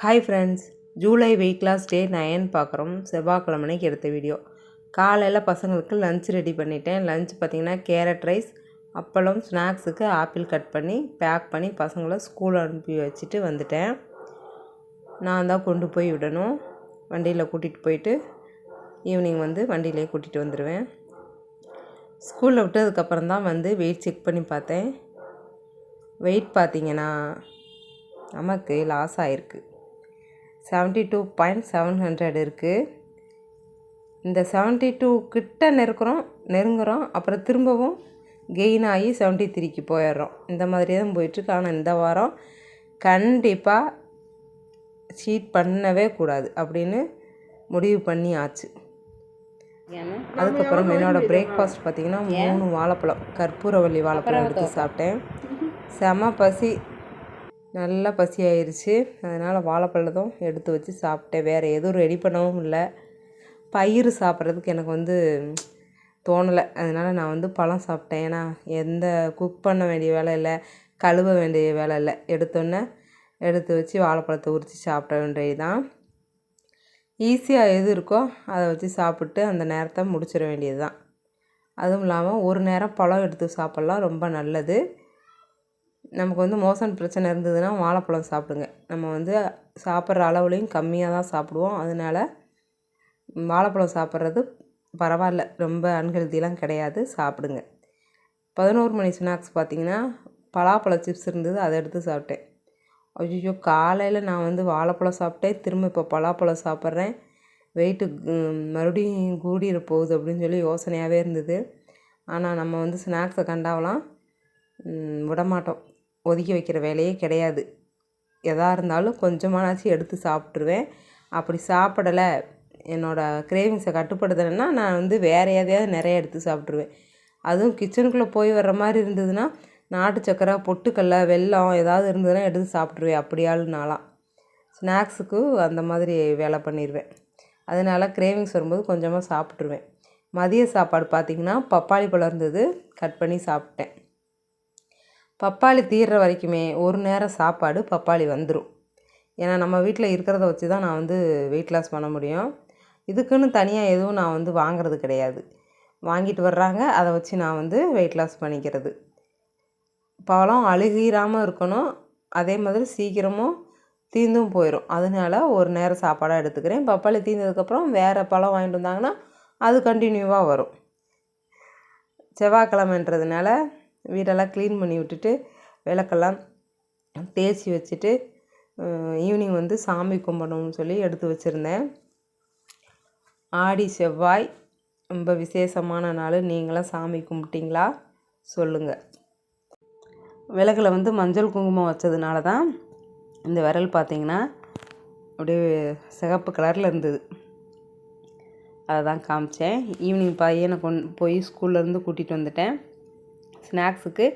Hi friends July weight loss day nine பார்க்குறோம். செவ்வாய்க்கிழமைக்கு எடுத்த வீடியோ காலையில் பசங்களுக்கு லஞ்ச் ரெடி பண்ணிட்டேன். லஞ்ச் பார்த்திங்கன்னா கேரட் ரைஸ் அப்பளம் ஸ்நாக்ஸுக்கு ஆப்பிள் கட் பண்ணி பேக் பண்ணி பசங்களை ஸ்கூல் அனுப்பி வச்சுட்டு வந்துட்டேன். நான் தான் கொண்டு போய் விடணும். வண்டியில் கூட்டிகிட்டு போயிட்டு ஈவினிங் வந்து வண்டியிலே கூட்டிகிட்டு வந்துடுவேன் ஸ்கூலில் விட்டதுக்கப்புறம் தான் வந்து வெயிட் செக் பண்ணி பார்த்தேன். வெயிட் பார்த்தீங்கன்னா நமக்கு லாஸ் ஆகிருக்கு seventy two point seven hundred இருக்குது இந்த செவன்ட்டி டூ கிட்ட நெருக்கிறோம் நெருங்குறோம் அப்புறம் திரும்பவும் கெயின் ஆகி செவன்ட்டி த்ரீக்கு போயிடுறோம். இந்த மாதிரி தான் போயிட்டுருக்கு. ஆனால் இந்த வாரம் கண்டிப்பாக சீட் பண்ணவே கூடாது அப்படின்னு முடிவு பண்ணி ஆச்சு. அதுக்கப்புறம் என்னோடய பிரேக்ஃபாஸ்ட் பார்த்திங்கன்னா மூணு வாழைப்பழம் கற்பூரவள்ளி வாழைப்பழம் எடுத்து சாப்பிட்டேன். செம பசி. நல்லா பசியாயிருச்சு அதனால் வாழைப்பழத்தும் எடுத்து வச்சு சாப்பிட்டேன். வேறு எதுவும் ரெடி பண்ணவும் இல்லை. பயிர் சாப்பிட்றதுக்கு எனக்கு வந்து தோணலை. அதனால் நான் வந்து பழம் சாப்பிட்டேன். ஏன்னா எந்த குக் பண்ண வேண்டிய வேலை இல்லை கழுவ வேண்டிய வேலை இல்லை. எடுத்தோன்னே எடுத்து வச்சு வாழைப்பழத்தை உரித்து சாப்பிட வேண்டியது தான் ஈஸியாக எது இருக்கோ அதை வச்சு சாப்பிட்டு அந்த நேரத்தை முடிச்சிட வேண்டியது தான் அதுவும் இல்லாமல் ஒரு நேரம் பழம் எடுத்து சாப்பிட்லாம் ரொம்ப நல்லது. நமக்கு வந்து மோசன் பிரச்சனை இருந்ததுன்னா வாழைப்பழம் சாப்பிடுங்க. நம்ம வந்து சாப்பிட்ற அளவுலேயும் கம்மியாக தான் சாப்பிடுவோம். அதனால் வாழைப்பழம் சாப்பிட்றது பரவாயில்ல. ரொம்ப அன்ஹெல்த்திலாம் கிடையாது. சாப்பிடுங்க. பதினோரு மணி ஸ்நாக்ஸ் பார்த்திங்கன்னா பலாப்பழ சிப்ஸ் இருந்தது அதை எடுத்து சாப்பிட்டேன். ஐயோ காலையில் நான் வந்து வாழைப்பழம் சாப்பிட்டேன். திரும்ப இப்போ பலாப்பழம் சாப்பிட்றேன். வெயிட்டு மறுபடியும் கூடிட போகுது அப்படின்னு சொல்லி யோசனையாகவே இருந்தது. ஆனால் நம்ம வந்து ஸ்நாக்ஸை கண்டாவலாம் விடமாட்டோம். ஒதுக்கி வைக்கிற வேலையே கிடையாது. எதாக இருந்தாலும் கொஞ்சமானாச்சும் எடுத்து சாப்பிட்ருவேன் அப்படி சாப்பிடலை என்னோடய கிரேவிங்ஸை கட்டுப்படுத்தலைன்னா நான் வந்து வேறு எதையாவது நிறைய எடுத்து சாப்பிட்ருவேன் அதுவும் கிச்சனுக்குள்ளே போய் வர்ற மாதிரி இருந்ததுன்னா நாட்டு சக்கரை பொட்டுக்கடல வெல்லம் ஏதாவது இருந்ததுன்னா எடுத்து சாப்பிட்ருவேன் அப்படியாள் நாளாம் ஸ்நாக்ஸுக்கு அந்த மாதிரி வேலை பண்ணிடுவேன் அதனால் கிரேவிங்ஸ் வரும்போது கொஞ்சமாக சாப்பிட்ருவேன் மதிய சாப்பாடு பார்த்திங்கன்னா பப்பாளி பழம் இருந்தது கட் பண்ணி சாப்பிட்டேன். பப்பாளி தீர்ற வரைக்குமே ஒரு நேரம் சாப்பாடு பப்பாளி வந்துடும் ஏன்னா நம்ம வீட்டில் இருக்கிறத வச்சு தான் நான் வந்து வெயிட் லாஸ் பண்ண முடியும். இதுக்குன்னு தனியாக எதுவும் நான் வந்து வாங்கிறது கிடையாது. வாங்கிட்டு வர்றாங்க. அதை வச்சு நான் வந்து வெயிட் லாஸ் பண்ணிக்கிறது. பழம் அழுகிராமல் இருக்கணும். அதே மாதிரி சீக்கிரமும் தீந்தும் போயிடும் அதனால ஒரு நேரம் சாப்பாடாக எடுத்துக்கிறேன். பப்பாளி தீர்ந்ததுக்கப்புறம் வேறு பழம் வாங்கிட்டு வந்தாங்கன்னா அது கண்டினியூவாக வரும். செவ்வாய்க்கிழமைன்றதுனால வீடெல்லாம் க்ளீன் பண்ணி விட்டுட்டு விளக்கெல்லாம் தேய்ச்சி வச்சுட்டு ஈவினிங் வந்து சாமி கும்பிடணும்னு சொல்லி எடுத்து வச்சுருந்தேன். ஆடி செவ்வாய் ரொம்ப விசேஷமான நாள். நீங்களாம் சாமி கும்பிட்டிங்களா? சொல்லுங்கள் விளக்கில் வந்து மஞ்சள் குங்குமம் வச்சதுனால தான் இந்த விரல் பார்த்திங்கன்னா அப்படியே சிகப்பு கலரில் இருந்தது. அதை தான் காமிச்சேன். ஈவினிங் பையனை கொண்டு போய் ஸ்கூல்லேருந்து கூட்டிகிட்டு வந்துட்டேன். ஸ்நாக்ஸுக்கு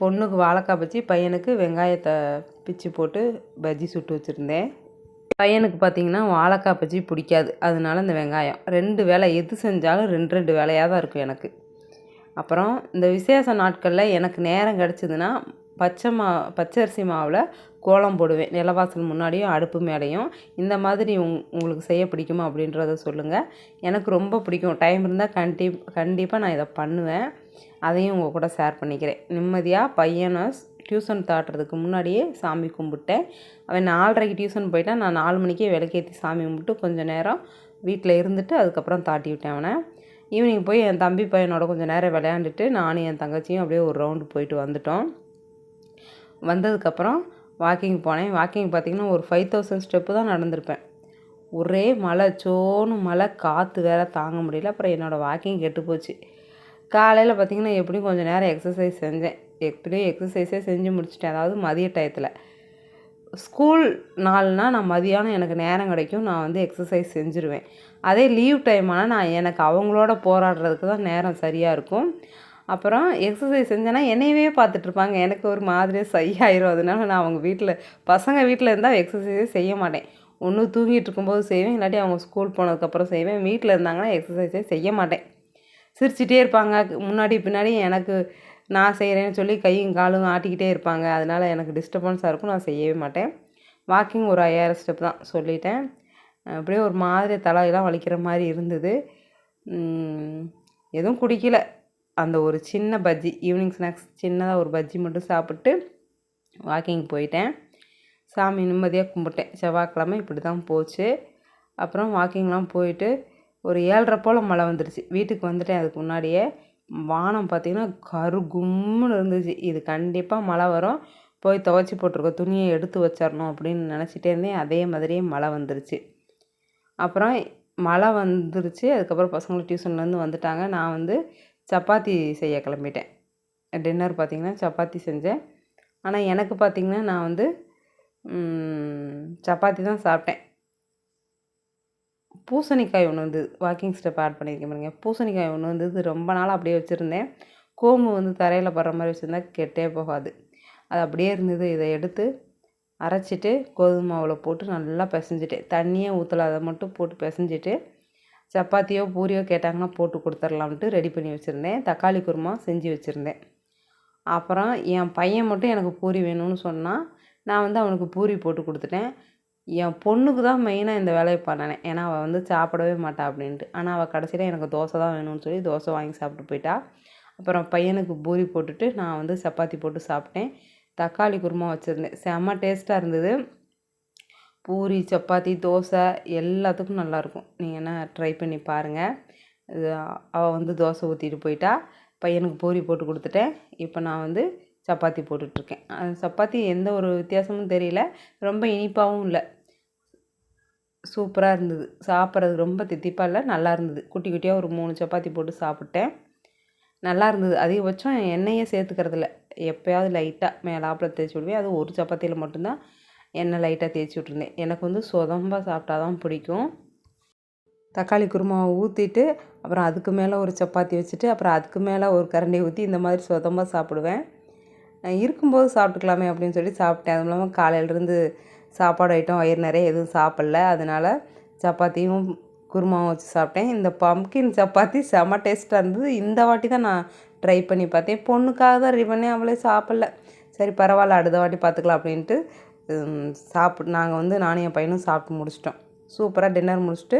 பொண்ணுக்கு வாழைக்காய் பஜ்ஜி பையனுக்கு வெங்காயத்தை பிச்சு போட்டு பஜ்ஜி சுட்டு வச்சுருந்தேன். பையனுக்கு பார்த்திங்கன்னா வாழைக்காய் பஜ்ஜி பிடிக்காது. அதனால இந்த வெங்காயம். ரெண்டு வேலை எது செஞ்சாலும் ரெண்டு ரெண்டு வேலையாக தான் இருக்கும் எனக்கு. அப்புறம் இந்த விசேஷ நாட்களில் எனக்கு நேரம் கிடச்சிதுன்னா பச்சை மா பச்சரிசி மாவில் கோலம் போடுவேன். நிலவாசல் முன்னாடியும் அடுப்பு மேலேயும். இந்த மாதிரி உங் உங்களுக்கு செய்ய பிடிக்குமா அப்படின்றத சொல்லுங்கள் எனக்கு ரொம்ப பிடிக்கும். டைம் இருந்தால் கண்டி கண்டிப்பாக நான் இதை பண்ணுவேன். அதையும் உங்கள் கூட ஷேர் பண்ணிக்கிறேன். நிம்மதியாக பையனை டியூஷன் தாட்டுறதுக்கு முன்னாடியே சாமி கும்பிட்டேன். அவன் நாலரைக்கு டியூஷன் போயிட்டான். நான் நாலு மணிக்கே விளக்கேற்றி சாமி கும்பிட்டு கொஞ்சம் நேரம் வீட்டில் இருந்துட்டு அதுக்கப்புறம் தாட்டி விட்டேன் அவனை. ஈவினிங் போய் என் தம்பி பையனோட கொஞ்சம் நேரம் விளையாண்டுட்டு நானும் என் தங்கச்சியும் அப்படியே ஒரு ரவுண்டு போயிட்டு வந்துட்டோம். வந்ததுக்கப்புறம் வாக்கிங் போனேன். வாக்கிங் பார்த்திங்கன்னா ஒரு ஃபைவ் தௌசண்ட் ஸ்டெப்பு தான் நடந்திருப்பேன். ஒரே மழை சோனு மழை காற்று வேற தாங்க முடியல. அப்புறம் என்னோடய வாக்கிங் கெட்டு போச்சு. காலையில் பார்த்திங்கன்னா எப்படியும் கொஞ்சம் நேரம் எக்ஸசைஸ் செஞ்சேன். எப்படியும் எக்ஸசைஸே செஞ்சு முடிச்சிட்டேன். அதாவது மதிய டயத்தில். ஸ்கூல் நாள்னால் நான் மதியானம் எனக்கு நேரம் கிடைக்கும். நான் வந்து எக்ஸசைஸ் செஞ்சுருவேன். அதே லீவ் டைமானால் நான் எனக்கு அவங்களோட போராடுறதுக்கு தான் நேரம் சரியாக இருக்கும். அப்புறம் எக்ஸசைஸ் செஞ்சேன்னா என்னையவே பார்த்துட்ருப்பாங்க எனக்கு ஒரு மாதிரியே சையாயிரும். அதனால நான் அவங்க வீட்டில் பசங்க வீட்டில் இருந்தால் எக்ஸசைஸே செய்ய மாட்டேன். ஒன்று தூங்கிட்டு இருக்கும்போது செய்வேன். இல்லாட்டி அவங்க ஸ்கூல் போனதுக்கப்புறம் செய்வேன். வீட்டில் இருந்தாங்கன்னா எக்ஸசைஸே செய்ய மாட்டேன். சிரிச்சிட்டே இருப்பாங்க. முன்னாடி பின்னாடி எனக்கு நான் செய்கிறேன்னு சொல்லி கையும் காலும் ஆட்டிக்கிட்டே இருப்பாங்க. அதனால் எனக்கு டிஸ்டர்பன்ஸாக இருக்கும். நான் செய்யவே மாட்டேன். வாக்கிங் ஒரு ஐயாயிரம் ஸ்டெப் தான் சொல்லிட்டேன். அப்படியே ஒரு மாதிரி தலையெல்லாம் வலிக்கிற மாதிரி இருந்தது. எதுவும் குடிக்கல. அந்த ஒரு சின்ன பஜ்ஜி ஈவினிங் ஸ்நாக்ஸ் சின்னதாக ஒரு பஜ்ஜி மட்டும் சாப்பிட்டு வாக்கிங் போயிட்டேன். சாமி நிம்மதியாக கும்பிட்டேன். செவ்வாய்க்கிழமை இப்படி தான் போச்சு. அப்புறம் வாக்கிங்லாம் போயிட்டு ஒரு ஏழரை போல் மழை வந்துடுச்சு வீட்டுக்கு வந்துட்டேன். அதுக்கு முன்னாடியே வானம் பார்த்திங்கன்னா கரு கும்முன்னு இருந்துச்சு. இது கண்டிப்பாக மழை வரும். போய் துவைச்சி போட்டிருக்க துணியை எடுத்து வச்சிடணும் அப்படின்னு நினச்சிட்டே இருந்தேன். அதே மாதிரியே மழை வந்துருச்சு. அப்புறம் மழை வந்துருச்சு. அதுக்கப்புறம் பசங்களும் டியூஷன்லேருந்து வந்துட்டாங்க. நான் வந்து சப்பாத்தி செய்ய கிளம்பிட்டேன். டின்னர் பார்த்திங்கன்னா சப்பாத்தி செஞ்சேன். ஆனால் எனக்கு பார்த்திங்கன்னா நான் வந்து சப்பாத்தி தான் சாப்பிட்டேன். பூசணிக்காய் ஒன்று வந்து வாக்கிங் ஸ்டெப் ஆட் பண்ணியிருக்கேன் பாருங்க. பூசணிக்காய் ஒன்று வந்து ரொம்ப நாள் அப்படியே வச்சுருந்தேன். கோம்பு வந்து தரையில் படுற மாதிரி வச்சுருந்தா கெட்டே போகாது. அது அப்படியே இருந்தது. இதை எடுத்து அரைச்சிட்டு கோதுமை மாவில் போட்டு நல்லா பிசைஞ்சிட்டேன் தண்ணியே ஊற்றல அதை மட்டும் போட்டு பிசைஞ்சிட்டு சப்பாத்தியோ பூரியோ கேட்டாங்கன்னா போட்டு கொடுத்துர்லாம்ட்டு ரெடி பண்ணி வச்சுருந்தேன். தக்காளி குருமா செஞ்சு வச்சுருந்தேன். அப்புறம் என் பையன் மட்டும் எனக்கு பூரி வேணும்னு சொன்னால் நான் வந்து அவனுக்கு பூரி போட்டு கொடுத்துட்டேன். என் பொண்ணுக்கு தான் மெயினாக இந்த வேலையை பண்ணினேன் ஏன்னா அவள் வந்து சாப்பிடவே மாட்டா அப்படின்ட்டு. ஆனால் அவள் கடைசியில் எனக்கு தோசை தான் வேணும்னு சொல்லி தோசை வாங்கி சாப்பிட்டு போயிட்டா. அப்புறம் பையனுக்கு பூரி போட்டுட்டு நான் வந்து சப்பாத்தி போட்டு சாப்பிட்டேன். தக்காளி குருமா வச்சுருந்தேன். செம்ம டேஸ்ட்டாக இருந்தது. பூரி சப்பாத்தி தோசை எல்லாத்துக்கும் நல்லாயிருக்கும் நீங்கள் என்ன ட்ரை பண்ணி பாருங்கள் அவள் வந்து தோசை ஊற்றிட்டு போயிட்டா. பையனுக்கு பூரி போட்டு கொடுத்துட்டேன். இப்போ நான் வந்து சப்பாத்தி போட்டுட்ருக்கேன் சப்பாத்தி எந்த ஒரு வித்தியாசமும் தெரியல. ரொம்ப இனிப்பாகவும் இல்லை. சூப்பராக இருந்தது. சாப்பிட்றது ரொம்ப தித்திப்பாக இல்லை நல்லா இருந்தது. குட்டி குட்டியாக ஒரு மூணு சப்பாத்தி போட்டு சாப்பிட்டேன். நல்லா இருந்தது. அதிகபட்சம் எண்ணெயே சேர்த்துக்கிறதில்ல எப்போயாவது லைட்டாக மேலாப்பில் தேய்ச்சி விடுவேன். அது ஒரு சப்பாத்தியில் மட்டும்தான் எண்ணெய் லைட்டாக தேய்ச்சி விட்ருந்தேன் எனக்கு வந்து சொதம்பாக சாப்பிட்டா தான் பிடிக்கும். தக்காளி குருமாவை ஊற்றிட்டு அப்புறம் அதுக்கு மேலே ஒரு சப்பாத்தி வச்சுட்டு அப்புறம் அதுக்கு மேலே ஒரு கரண்டி ஊற்றி இந்த மாதிரி சொதம்பாக சாப்பிடுவேன். இருக்கும்போது சாப்பிட்டுக்கலாமே அப்படின்னு சொல்லி சாப்பிட்டேன். அதுவும் இல்லாமல் காலையிலேருந்து சாப்பாடு ஐட்டம் வயிறு நிறைய எதுவும் சாப்பிட்ல. அதனால் சப்பாத்தியும் குருமாவும் வச்சு சாப்பிட்டேன். இந்த பம்கின் சப்பாத்தி செம்ம டேஸ்ட்டாக இருந்தது. இந்த வாட்டி தான் நான் ட்ரை பண்ணி பார்த்தேன். பொண்ணுக்காக தான் ரெடி அவளே சாப்பிட்ல. சரி பரவாயில்ல அடுத்த வாட்டி பார்த்துக்கலாம் அப்படின்ட்டு சாப்பிட் நாங்கள் வந்து நானும் என் பையனும் சாப்பிட்டு முடிச்சிட்டோம். சூப்பராக டின்னர் முடிச்சுட்டு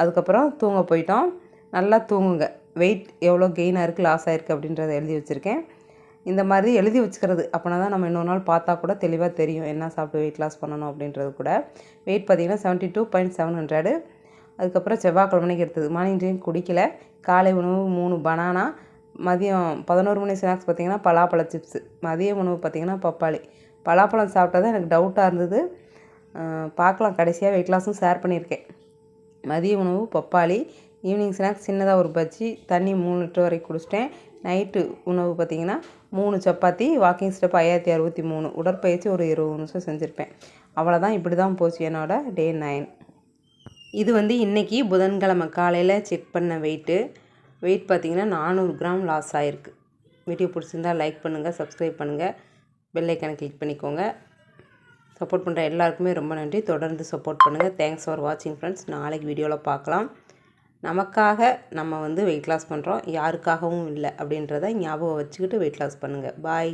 அதுக்கப்புறம் தூங்க போயிட்டோம். நல்லா தூங்குங்க. வெயிட் எவ்வளோ கெயினாக இருக்குது லாஸ் ஆகிருக்கு அப்படின்றத எழுதி வச்சுருக்கேன். இந்த மாதிரி எழுதி வச்சுக்கிறது அப்படின்னா தான் நம்ம இன்னொரு நாள் பார்த்தா கூட தெளிவாக தெரியும். என்ன சாப்பிட்டு வெயிட் லாஸ் பண்ணணும் அப்படின்றது கூட. வெயிட் பார்த்திங்கன்னா seventy two point seven hundred அதுக்கப்புறம் செவ்வாய்க்கிழமை மணிக்கு எடுத்தது. மார்னிங் ட்ரிங்க் குடிக்கல. காலை உணவு மூணு பனானா மதியம் பதினோரு மணி ஸ்நாக்ஸ் பார்த்திங்கன்னா பலாப்பழ சிப்ஸு மதிய உணவு பார்த்திங்கன்னா பப்பாளி. பலாப்பழம் சாப்பிட்டா தான் எனக்கு டவுட்டாக இருந்தது. பார்க்கலாம். கடைசியாக வெயிட் லாஸும் ஷேர் பண்ணியிருக்கேன். மதிய உணவு பப்பாளி ஈவினிங் ஸ்நாக்ஸ் சின்னதாக ஒரு பஜ்ஜி தண்ணி மூணு லிட்டர் வரைக்கும் குடிச்சிட்டேன். நைட்டு உணவு பார்த்திங்கன்னா மூணு சப்பாத்தி வாக்கிங் ஸ்டெப் ஐயாயிரத்தி அறுபத்தி மூணு. உடற்பயிற்சி ஒரு இருபது நிமிஷம் செஞ்சுருப்பேன். அவ்வளோதான் இப்படி தான் போச்சு என்னோடய டே நைன் இது வந்து இன்றைக்கி புதன்கிழமை காலையில் செக் பண்ண வெயிட்டு வெயிட் பார்த்திங்கன்னா நானூறு கிராம் லாஸ் ஆகிருக்கு வீடியோ பிடிச்சிருந்தால் லைக் பண்ணுங்கள் சப்ஸ்கிரைப் பண்ணுங்கள் பெல்லைக்கான கிளிக் பண்ணிக்கோங்க. சப்போர்ட் பண்ணுற எல்லாருக்குமே ரொம்ப நன்றி. தொடர்ந்து சப்போர்ட் பண்ணுங்கள் தேங்க்ஸ் ஃபார் வாட்சிங் ஃப்ரெண்ட்ஸ் நாளைக்கு வீடியோவில் பார்க்கலாம். நமக்காக நம்ம வந்து வெயிட் லாஸ் பண்ணுறோம் யாருக்காகவும் இல்லை அப்படின்றத ஞாபகம் வச்சுக்கிட்டு வெயிட் லாஸ் பண்ணுங்கள் பாய்